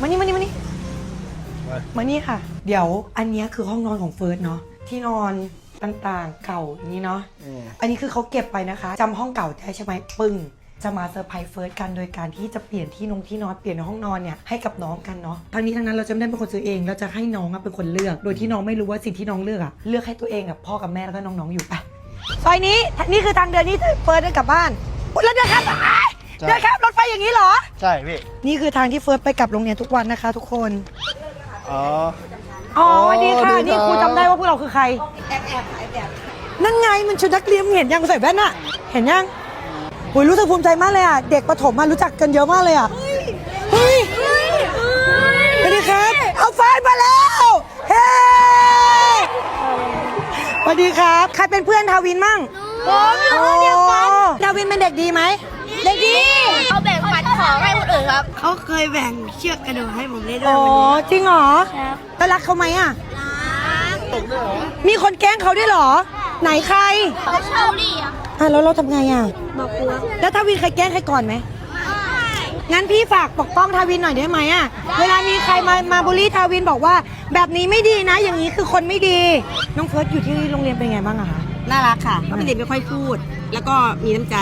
มานี่มานี่มานี่มา มานี่ค่ะ เดี๋ยวอันเนี้ยคือห้องนอนของเฟิร์สเนาะที่นอนต่างๆเก่าอย่างนี้เนาะ อืมอันนี้คือเขาเก็บไปนะคะจำห้องเก่าได้ใช่ไหมปึ้งจะมาเซอร์ไพรส์เฟิร์สกันโดยการที่จะเปลี่ยนที่นงที่นอนเปลี่ยนห้องนอนเนี่ยให้กับน้องกันเนาะทั้งนี้ทั้งนั้นเราจะไม่ได้เป็นคนซื้อเองเราจะให้น้องอะเป็นคนเลือก โดยที่น้องไม่รู้ว่าสิ่งที่น้องเลือกอะเลือกให้ตัวเองกับพ่อกับแม่แล้วก็น้องๆอยู่ไปซอยนี้นี่คือทางเดินที่เฟิร์สเดินกลับบ้านอุ๊ยแล้วเดินข้ามอ้ายเดินข้ามรถไฟอย่างนี้เหรอ ใช่พี่ นี่คือทางที่เฟิร์สไปกลับโรงเรียนทุกวันนะคะ ทุกคน อ๋อ อ๋ออ๋อสวัสดีค่ะ สวัสดีนี่ครับครูจำได้ว่าพวกเราคือใครแอบแอบแอบนั่นไงมันชุดนักเรียนมึงเห็นยังใส่แว่นอะเห็นยังโอ้ยรู้สึกภูมิใจมากเลยอะเด็กประถมมารู้จักกันเยอะมากเลยอะเฮ้ยสวัสดีครับ เอาไฟมาแล้ว เฮ้สวัสดีครับ ใครเป็นเพื่อนทาวินมั่งผมอยู่ห้องเดียวกันโอ้ทา วินเป็นเด็กดีไหมเด็กดีเขาแบ่งปันของให้คนอื่นครับ เขาเคยแบ่งเชือกกระโดดให้ผมเล่นด้วอ๋ยอวันนี้จริงเหรอครับแล้วรักเขาไหมอะมีคนแกล้งเขาด้วยเหรอ ไหนใครเขาเชาลี่อะอะแล้วเราทำไงอะบอกกลัวแล้วทาวินเคยแกล้งใครก่อนไหมงั้นพี่ฝากปกป้องทาวินหน่อยได้ไหมอะ เวลามีใครมามาบูลลี่ทาวินบอกว่า แบบนี้ไม่ดีนะ อย่างนี้คือคนไม่ดี น้องเฟิร์สอยู่ที่โรงเรียนเป็นไงบ้างอะคะ น่ารักค่ะเขาเป็นเด็กไม่ค่อยพูด แล้วก็มีน้ำใจ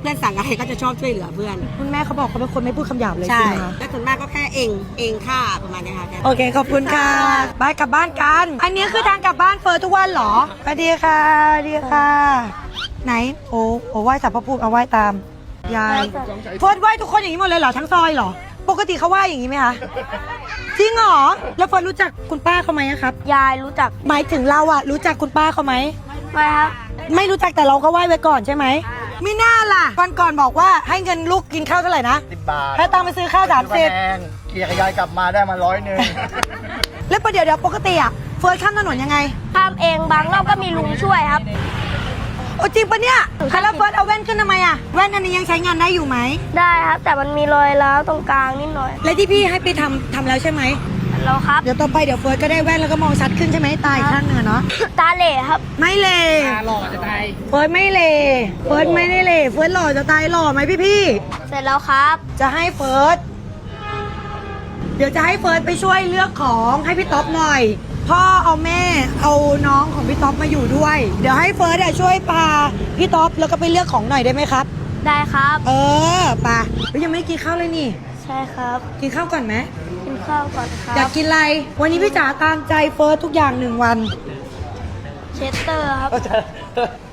เพื่อนสั่งอะไรก็จะชอบช่วยเหลือเพื่อน คุณแม่เขาบอกเขาเป็นคนไม่พูดคำหยาบเลยใช่ใช่ไหมคะแล้วส่วนมากก็แค่เองเองค่าประมาณเนี้ยค่ะแค่โอเคขอบคุณค่ะบายกลับบ้านกัน อันนี้คือทางกลับบ้านเฟิร์สทุกวันเหรอสวัสดีค่ะสวัสดีค่ะ ไหนโอ้โอ้ไหว้สัพพะภูมิเอาไหว้ตามยายเฟิร์สไหว้ทุกคนอย่างนี้หมดเลยเหรอทั้งซอยเหรอ ปกติเขาไหว้อย่างนี้ไหมคะจริงเหรอแล้วเฟิร์สรู้จักคุณป้าเขาไหมอะครับ ยายรู้จักหมายถึงเราอะรู้จักคุณป้าเขาไหม ไหมครับ ไม่รู้จักแต่เราก็ไหว้ไว้ก่อนใช่ไหมไม่น่าล่ะวันก่อนบอกว่าให้เงินลูกกินข้าวเท่าไหร่นะสิบบาทให้ตังค์ไปซื้อข้าวสามสิบแพงเกียร์ยายกลับมาได้มาร้อยหนึ่งแล้วประเดี๋ยวเดี๋ยวปกติอะเฟิร์สข้ามถนนยังไงข้ามเองบางรอบก็มีลุงช่วยครับโอ้จริงปะเนี่ยแล้วเฟิร์สเอาแว่นขึ้นทำไมอะแว่นอันนี้ยังใช้งานได้อยู่ไหมได้ครับ แต่มันมีรอยร้าวตรงกลางนิดหน่อย และที่พี่ให้ไปทำทำแล้วใช่ไหม แล้วครับ เดี๋ยวต่อไปเดี๋ยวเฟิร์สก็ได้แว่นแล้วก็มองชัดขึ้นใช่ไหมตาอีกข้างหนึ่งอะเนาะ ตาเหล่ครับ ไม่เลหล่อจะตายเฟิร์สไม่เลเฟิร์สไม่ได้เลเฟิร์สหล่อจะตายหล่อไหมพี่พี่ๆเสร็จแล้วครับจะให้เฟิร์สเดี๋ยวจะให้เฟิร์สไปช่วยเลือกของให้พี่ต๊อบหน่อย พ่อเอาแม่เอาน้องของพี่ต๊อบมาอยู่ด้วย เดี๋ยวให้เฟิร์สอะช่วยพาพี่ต๊อบแล้วก็ไปเลือกของหน่อยได้ไหมครับ ได้ครับ เออไป่ะยังไม่ได้กินข้าวเลยนี่ ใช่ครับ กินข้าวก่อนไหม กินข้าวก่อนคอยารักบกินอะไร วันนี้พี่จ๋าตามใจเฟิร์สทุกอย่างหนึ่งวัน เชสเตอร์ครับ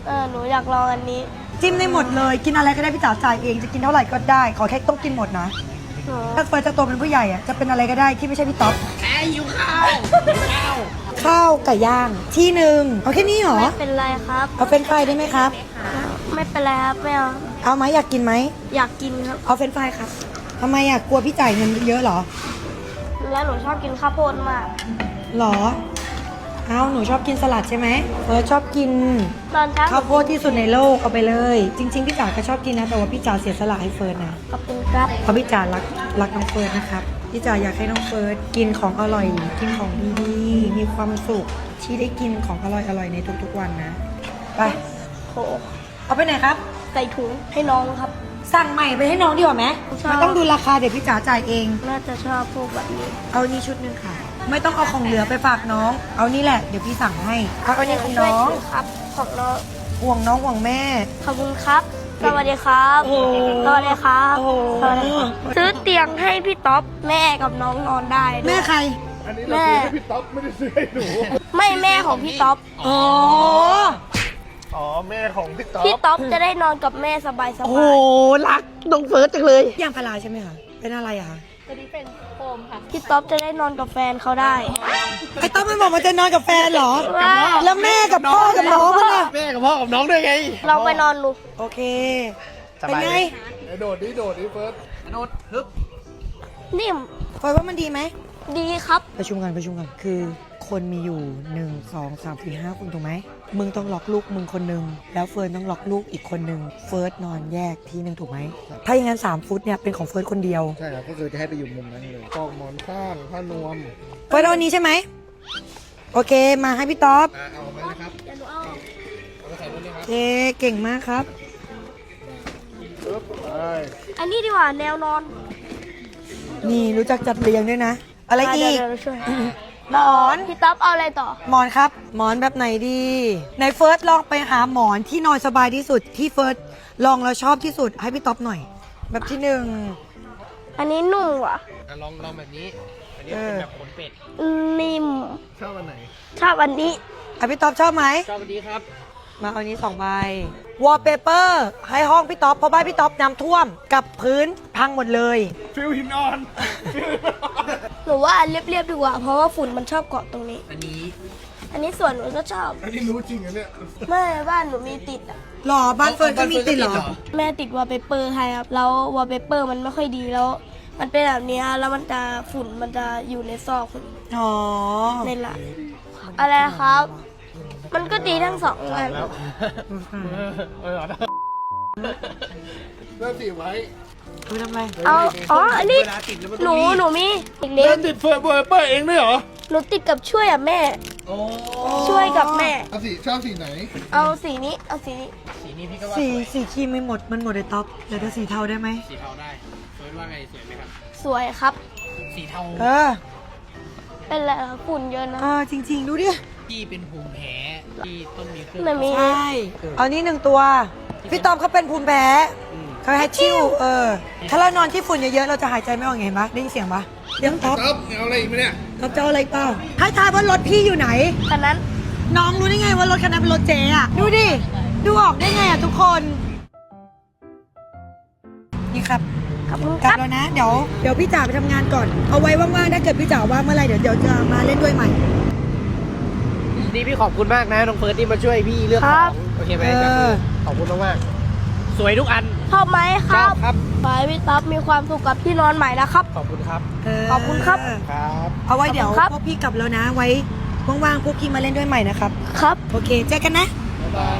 เออหนูอยากลองอันนี้จิ้มได้หมดเลย กินอะไรก็ได้พี่จ๋าจ่ายเองจะกินเท่าไหร่ก็ได้ ขอแค่ต้องกินหมดนะ หนูถ้าเฟิร์สจะโตเป็นผู้ใหญ่อะจะเป็นอะไรก็ได้ที่ไม่ใช่พี่ต๊อบแค่อยู่ข้าวข้าวไก่ย่างที่หนึ่งเอาแค่นี้เหรอ ไม่เป็นไรครับ เอาเฟรนช์ฟรายได้ไหมครับ ไม่เป็นไรครับไม่เอาเอาไหมอยากกินไหม อยากกินครับ เอาเฟรนช์ฟรายครับทำไมอะกลัวพี่จ่ายเงินเยอะเหรอ แล้วหนูชอบกินข้าวโพดมาก หรอ เอาหนูชอบกินสลัดใช่ไหมเออชอบกินตอนเช้าข้าวโพดที่สุดในโลกเอาไปเลย จริง ๆพี่จ๋าก็ชอบกินนะแต่ว่าพี่จ๋าเสียสละให้เฟิร์นนะขอบคุณครับเพราะพี่จ๋ารักรักน้องเฟิร์นนะครับพี่จ๋าอยากให้น้องเฟิร์นกินของอร่อยกินของดีๆมีความสุขที่ได้กินของอร่อยๆในทุกๆวันนะไปโหเอาไปไหนครับ ใส่ถุงให้น้องครับ สั่งใหม่ไปให้น้องดีกว่าไหมใช่มันต้องดูราคาเดี๋ยวพี่จ๋าจ่ายเอง น่าจะชอบพวกแบบนี้เอานี่ชุดหนึ่งค่ะ ไม่ต้องเอาของเหลือไปฝากน้อง เอานี่แหละเดี๋ยวพี่สั่งให้เอาอันนี้ของน้องช่วยถืครับ ของน้อง ห่วงน้องห่วงแม่ ขอบคุณครับ สวัสดีครับ โอ้โหสวัสดีครับโอ้โห สวัสดีครับซื้อเตียงให้พี่ต๊อปแม่กับน้องนอนได้ด้วยแม่ใครแม่ไม่แม่ของพี่ต๊อป อ๋อ อ๋อแม่ของพี่ต๊อพี่ป ต๊อปจะได้นอนกับแม่สบายสโอ้บาโหยรักน้องเฟิร์สจังเลยยางพาราใช่ไหมคะ เป็นอะไรอะคะพี่ต๊อปจะได้นอนกับแฟนเขาได้ ไอ้ต้อมไม่บอกมันจะนอนกับแฟนเหรอ ว้าว แล้วแม่กับพ่อกับน้องมันล่ะแม่กับพ่อกับน้องด้วยไงเราไปนอนดูโอเค สเป็นบายไงเลยโดดดิโดดดิเฟิร์สโดดฮึบ นิ่มเฟิร์สว่ามันดีไหม ดีครับ ประชุมกันประชุมกันคือ คนมีอยู่หนึ่งสองสามสี่ห้าคนถูกไหม มึงต้องล็อกลูกมึงคนหนึ่งแล้วเฟิร์นต้องล็อกลูกอีกคนหนึ่งเฟิร์สนอนแยกที่หนึ่งถูกไหม ถ้าอย่างนั้นสามฟุตเนี่ยเป็นของเฟิร์สคนเดียว ใช่ครับก็คือจะให้ไปอยู่มุมนั้นเลยปอกหมอนข้างผ้านวมเฟิร์สเอาอันนี้ใช่ไหม โอเคมาให้พี่ต๊อบอะเอาไหมนะครับเอาไปใส่นู่นนี่คโอรับเคเก่งมากครับปึ๊บไปอันนี้ดีกว่าแนวนอนนี่รู้จักจัดเรียงด้วยนะ อะไรอีก เดี๋ยวเราช่วย หมอน พี่ต๊อบเอาอะไรต่อ หมอนครับ หมอนแบบไหนดี ในเฟิร์สลองไปหาหมอนที่นอนสบายที่สุดที่เฟิร์สลองแล้วชอบที่สุดให้พี่ต๊อบหน่อย แบบที่หนึ่งอันนี้นุ่มว่ะ อะลองลองแบบนี้ อันนี้เอเป็นอแบบขนเป็ด นิ่ม ชอบอันไหน ชอบอันนี้ อะพี่ต๊อบชอบไหม ชอบอันนี้ครับ มาเอานี้สองใบวอลเปเปอร์ให้ห้องพี่ต๊อบเพราะบ้านพี่ต๊อบน้ำท่วมกับพื้นพังหมดเลยฟิลหินอ่อนฟิลหินอ่อน หนูว่าอันเรียบๆดีกว่า เพราะว่าฝุ่นมันชอบเกาะตรงนี้ อันนี้ อันนี้ส่วนหนูก็ชอบอันนี้รู้จริงอันเนี้ยแม่บ้านหนูมีติดอะหรอบ้านเฟิร์นก็มีติดเหรอ แม่ติดวอลเปเปอร์ให้ครับแล้ววอลเปเปอร์มันไม่ค่อยดีแล้ว มันเป็นแบบเนี้ยแล้วมันจะฝุ่นมันจะอยู่ในซอกอ๋อในหลังอะไรครับ มันก็ดีทั้งสองอันแล้วเออเริ่มสีไว้ดูทำไมเอาอ๋ออันนี้เวลาติดแล้วมันหต้อนูงรีบหนูมีอีกเล็เริ่กมติดเฟิร์เบอร์เปอร์เองด้วยเหรอหนูติดกับช่วยอะแม่โอ้ช่วยกับแม่เอาสีชอบสีไหน เอาสีนี้เอาสีนี้สีนี้พี่ก็ว่าสีสวยสีครีมไม่หมดมันหมดในท็อปเหลือแต่สีเทาได้ไหมสีเทาได้เฟิร์สว่าไงสวยไหมครับสวยครับ สีเทาเออเป็นอะไรครับฝุ่นเยอะนะเออจริง ๆ ดูดิ ที่เป็นภูมิแพ้ที่ต้นมีเครื่องไม่มี ใช่ เอานี่หนึ่งตัว พี่ต๊อบเขาเป็นภูมิแพ้อืมเขาให้ชิวเออ ถ้าเรานอนที่ฝุ่นเยอะๆ เราจะหายใจไม่ออกไงเห็นปะได้ยินเสียงปะเดี๋ยวท็อปครับเอาอะไรอีกไหมเนี่ย ท็อปจะเอาอะไรเปล่าให้ทายว่ารถพี่อยู่ไหนอันนั้น น้องรู้ได้ไงว่ารถคันนั้นเป็นรถเจ๊อะดูดิ ดูออกได้ไงอะทุกคน นี่ครับ ขอบคุณกคลัรับบแล้วนะ เดี๋ยวเดี๋ยวพี่จ๋าไปทำงานก่อน เอาไว้ว่างๆถ้าเกิดพี่จ๋าว่างเมื่อไหรเดี๋ยวเดี๋ยวจะมาเล่นด้วยใหม่ นี่พี่ขอบคุณมากนะน้องเฟิร์สที่มาช่วยพี่เลือกคขรัอบงโอเคไหมเออจับมือขอบคุณมากๆสวยทุกอันชอบไหมคชรัอบบครับ ขอให้พี่ต๊อบมีความสุขกับที่นอนใหม่นะครับ ขอบคุณครับขอบคุณครับครับเอาไว้เดี๋ยวขอบคุณครับ พวกพี่กลับแล้วนะไว้ว่างๆพวกพี่มาเล่นด้วยใหม่นะครับ ครับ โอเคเจอกันนะบ๊ายบาย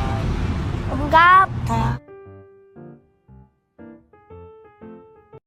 ขอบคุณครับ ครับ